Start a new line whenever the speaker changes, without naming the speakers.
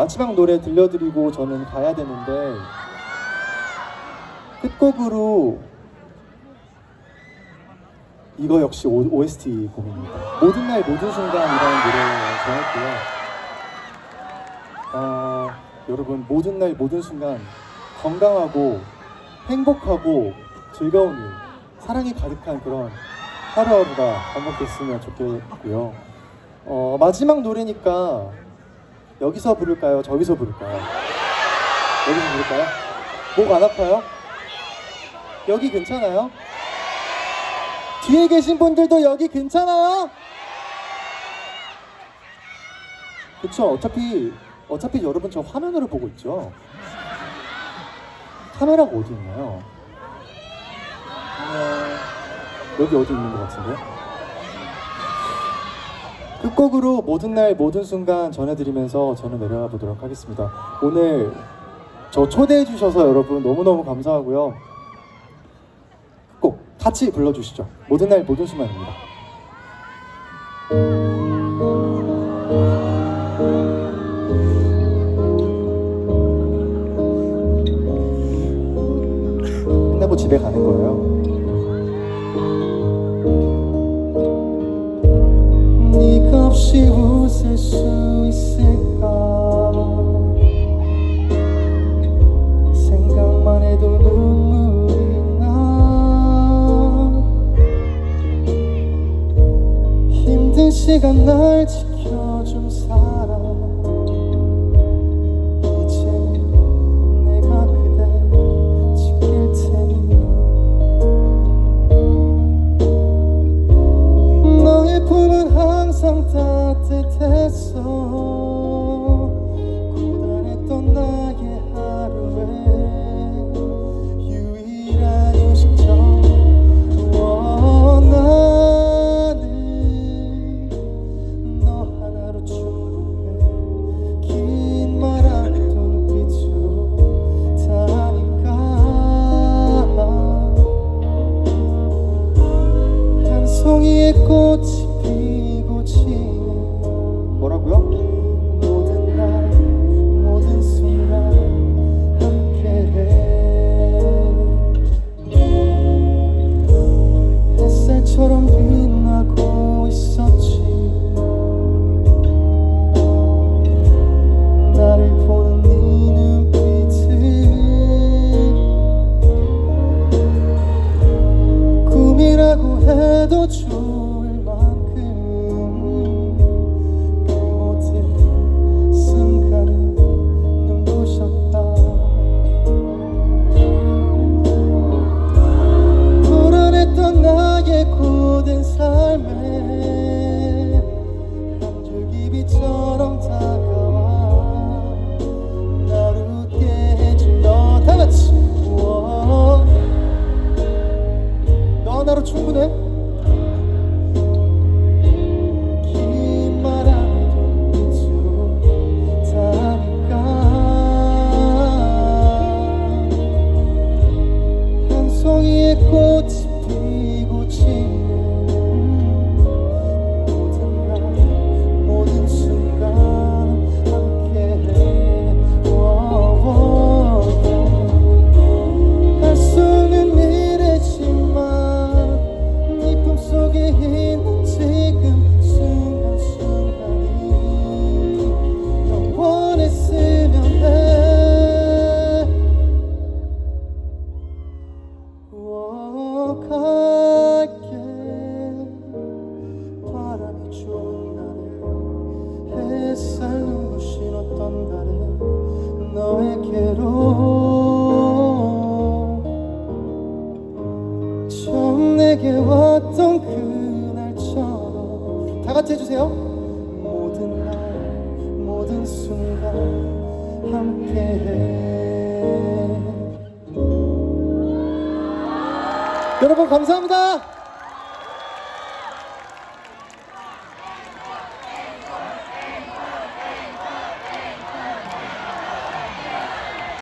마지막 노래 들려드리고 저는 가야 되는데 끝곡으로 이거 역시 OST 곡입니다. 모든 날 모든 순간이라는 노래를 정했고요. 어, 여러분 모든 날 모든 순간 건강하고 행복하고 즐거운 일, 사랑이 가득한 그런 하루하루가 반복됐으면 좋겠고요. 어, 마지막 노래니까 여기서 부를까요? 저기서 부를까요? 여기서 부를까요? 목 안 아파요? 여기 괜찮아요? 뒤에 계신 분들도 여기 괜찮아요? 그쵸? 어차피 어차피 여러분 저 화면으로 보고 있죠? 카메라가 어디 있나요? 어, 여기 어디 있는 것 같은데? 끝곡으로 모든 날 모든 순간 전해드리면서 저는 내려가 보도록 하겠습니다. 오늘 저 초대해 주셔서 여러분 너무너무 감사하고요. 꼭 같이 불러주시죠. 모든 날 모든 순간입니다. 웃을 수 있을까? 생각만 해도 눈물이 나. 힘든 시간 날 지켜 따뜻했어. 고단했던 나의 하루에 유일한 휴식처 원하는 너 하나로 충분해. 긴 말 안 해도 눈빛으로 다니까 한 송이의 꽃이 피고 지 꿈이라고 해도 좋을 만큼 그 모든 순간은 눈부셨다. 불안했던 나의 고된 삶에 꽃이 피고 지 처음 내게 왔던 그날처럼. 다 같이 해주세요. 모든 날 모든 순간 함께해. 여러분 감사합니다